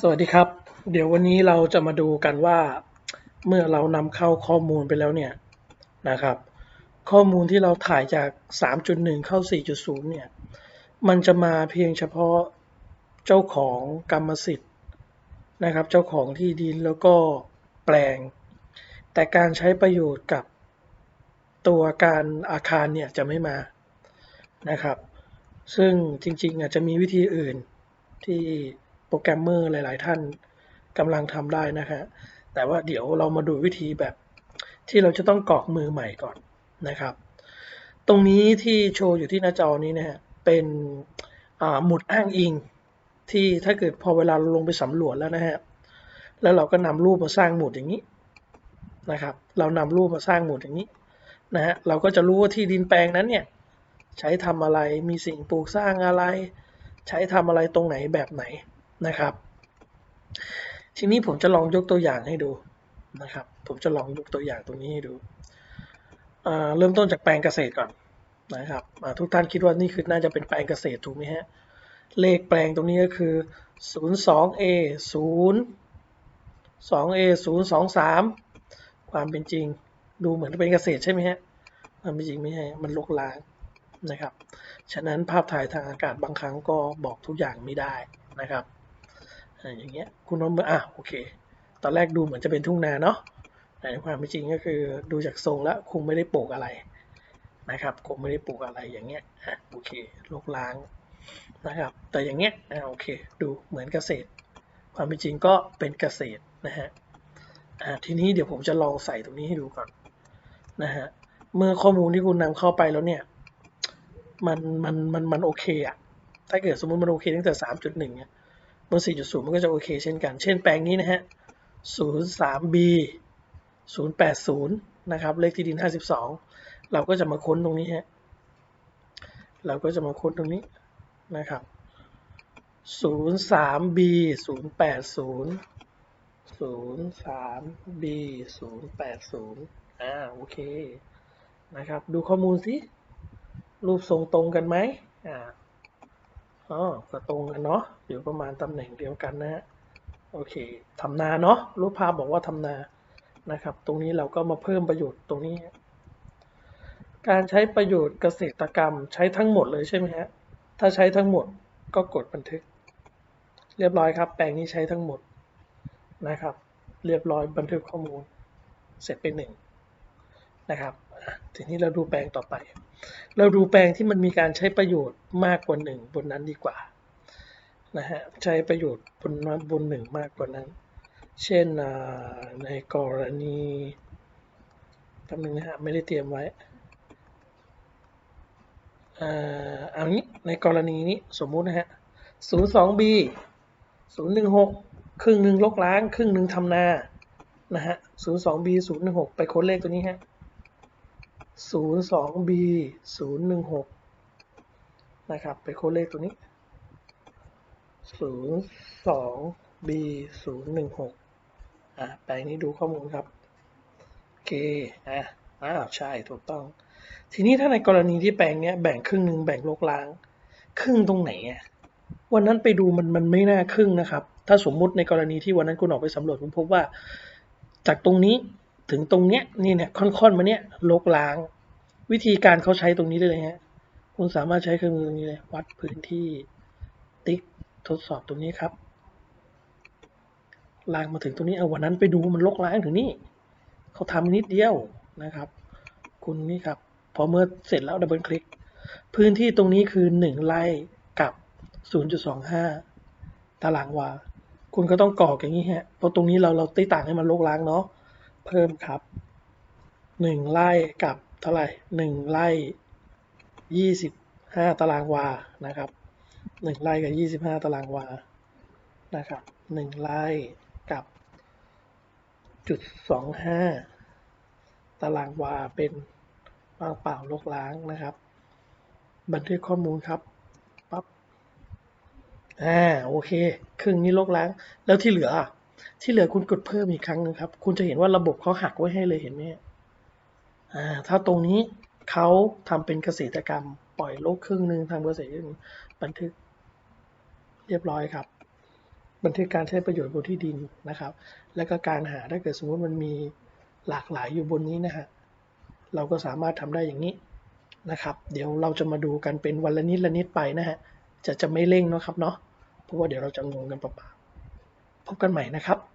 สวัสดีครับ เดี๋ยววันนี้เราจะมาดูกันว่า เมื่อเรานำเข้าข้อมูลไปแล้วเนี่ยนะครับ ข้อมูลที่เราถ่ายจาก 3.1 เข้า 4.0 เนี่ย มันจะมาเพียงเฉพาะเจ้าของกรรมสิทธิ์นะครับ เจ้าของที่ดินแล้วก็แปลง แต่การใช้ประโยชน์กับตัวการอาคารเนี่ยจะไม่มานะครับ ซึ่งจริงๆอาจจะมีวิธีอื่นที่ โปรแกรมเมอร์หลาย ๆ ท่านกำลังทำได้นะฮะแต่ว่าเดี๋ยวเรามาดูวิธีแบบที่เราจะต้องกรอกมือใหม่ก่อนนะครับ ตรงนี้ที่โชว์อยู่ที่หน้าจอนี้นะฮะเป็นหมุดอ้างอิง ที่ถ้าเกิดพอเวลาเราลงไปสำรวจแล้วนะฮะแล้วเราก็นำรูปมาสร้างหมุดอย่างนี้นะครับ เรานำรูปมาสร้างหมุดอย่างนี้นะฮะเราก็จะรู้ว่าที่ดินแปลงนั้นเนี่ยใช้ทำอะไรมีสิ่งปลูกสร้างอะไร ใช้ทำอะไรตรงไหนแบบไหน นะครับ ทีนี้ผมจะลองยกตัวอย่างให้ดูนะครับ ผมจะลองยกตัวอย่างตรงนี้ให้ดู เริ่มต้นจากแปลงเกษตรก่อนนะครับทุกท่านคิดว่านี่คือน่าจะเป็นแปลงเกษตรถูกไหมฮะ เลขแปลงตรงนี้ก็คือ 02A 0 2A 023 ความเป็นจริง ดูเหมือนเป็นเกษตรใช่ไหมฮะความเป็นจริงไม่ใช่มันลกล้างนะครับ ฉะนั้นภาพถ่ายทางอากาศบางครั้งก็บอกทุกอย่างไม่ได้นะครับ อย่างเงี้ยคุณน้องอะโอเค ตอนแรกดูเหมือนจะเป็นทุ่งนาเนาะแต่ในความเป็นจริงก็คือดูจากทรงแล้วคงไม่ได้ปลูกอะไรนะครับคงไม่ได้ปลูกอะไรอย่างเงี้ยอะโอเคลกล้างนะครับ แต่อย่างเงี้ยอะโอเค ดูเหมือนเกษตร ความเป็นจริงก็เป็นเกษตรนะฮะอ่าทีนี้เดี๋ยวผมจะลองใส่ตรงนี้ให้ดูก่อนนะฮะเมื่อข้อมูลที่คุณนำเข้าไปแล้วเนี่ยมันมันมันมันโอเคอะถ้าเกิดสมมติมันโอเคตั้งแต่สามจุดหนึ่งเนี่ย บนสี่จุดศูนย์มันก็จะโอเคเช่นกัน เช่นแปลงนี้นะฮะศูนย์สาม B ศูนย์แปดศูนะครับ เลขที่ดินห้าสิบสองเราก็จะมาค้นตรงนี้ฮะ เราก็จะมาค้นตรงนี้นะครับศูนย์สาม B ศูนย์แปดศูนย์ศูนย์สาม B ศูนย์แปดศูนย์อ่า โอเค นะครับ ดูข้อมูลสิ รูปทรงตรงกันไหมอ่า อ๋อก็ตรงกันเนาะอยู่ประมาณตำแหน่งเดียวกันนะฮะโอเคทำนาเนาะรูปภาพบอกว่าทำนานะครับ ตรงนี้เราก็มาเพิ่มประโยชน์ตรงนี้ การใช้ประโยชน์เกษตรกรรมใช้ทั้งหมดเลยใช่ไหมฮะถ้าใช้ทั้งหมดก็กดบันทึก เรียบร้อยครับ แปลงนี้ใช้ทั้งหมดนะครับ เรียบร้อยบันทึกข้อมูล เสร็จไปหนึ่ง นะครับทีนี้เราดูแปลงต่อไป เราดูแปลงที่มันมีการใช้ประโยชน์มากกว่าหนึ่งบนนั้นดีกว่านะฮะใช้ประโยชน์บนนั้นบนหนึ่งมากกว่านั้น เช่นในกรณีแป๊บนึงนะฮะไม่ได้เตรียมไว้อ่าเอางี้ในกรณีนี้สมมุตินะฮะ 02B 016 ครึ่งหนึ่งลกล้าง ครึ่งหนึ่งทำนา นะฮะ 02B 016 ไปค้นเลขตัวนี้ฮะ 02B 016นะครับไปค้นเลขตัวนี้ 02B 016อะแปลงนี้ดูข้อมูลครับโอเคอะอ้าวใช่ถูกต้อง ทีนี้ถ้าในกรณีที่แปลงเนี้ยแบ่งครึ่งหนึ่งแบ่งโลกล้าง ครึ่งตรงไหนอะวันนั้นไปดูมันมันไม่น่าครึ่งนะครับ ถ้าสมมุติในกรณีที่วันนั้นคุณออกไปสำรวจคุณพบว่า จากตรงนี้ ถึงตรงเนี้ยนี่เนี่ยค่อนๆมาเนี้ยลกล้าง วิธีการเขาใช้ตรงนี้ได้เลยฮะคุณสามารถใช้เครื่องมือตรงนี้เลยวัดพื้นที่ติ๊กทดสอบตรงนี้ครับลากมาถึงตรงนี้เอาวันนั้นไปดูมันลกล้างถึงนี่เขาทำนิดเดียวนะครับ คุณนี่ครับ พอเมื่อเสร็จแล้วดับเบิลคลิก พื้นที่ตรงนี้คือหนึ่งไร่กับ 0.25 ตารางวา คุณก็ต้องกรอกอย่างนี้ฮะเพราะตรงนี้เราเราตีต่างให้มันลกล้างเนาะ เพิ่มครับหนึ่งไร่กับเท่าไหร่หนึ่งไร่ยี่สิบห้าตารางวานะครับหนึ่งไร่กับยี่สิบห้าตารางวานะครับหนึ่งไร่กับจุดสองห้าตารางวาเป็นว่างเปล่าลกล้างนะครับ บันทึกข้อมูลครับปั๊บอ่าโอเค ครึ่งนี้ลกล้างแล้วที่เหลืออะ ที่เหลือคุณกดเพิ่มอีกครั้งหนึงครับ คุณจะเห็นว่าระบบเขาหักไว้ให้เลยเห็นไหมอ่า ถ้าตรงนี้เขาทำเป็นเกษตรกรรม ปล่อยโลกครึ่งหนึ่งทำเกษตรบันทึกเรียบร้อยครับ บันทึกการใช้ประโยชน์บนที่ดินนะครับ แล้วก็การหาถ้าเกิดสมมติมันมีหลากหลายอยู่บนนี้นะฮะเราก็สามารถทำได้อย่างนี้นะครับ เดี๋ยวเราจะมาดูกันเป็นวันละนิดละนิดไปนะฮะจะจะไม่เร่งนะครับเนาะเพราะว่าเดี๋ยวเราจะงงกันเปล่า พบกันใหม่นะครับ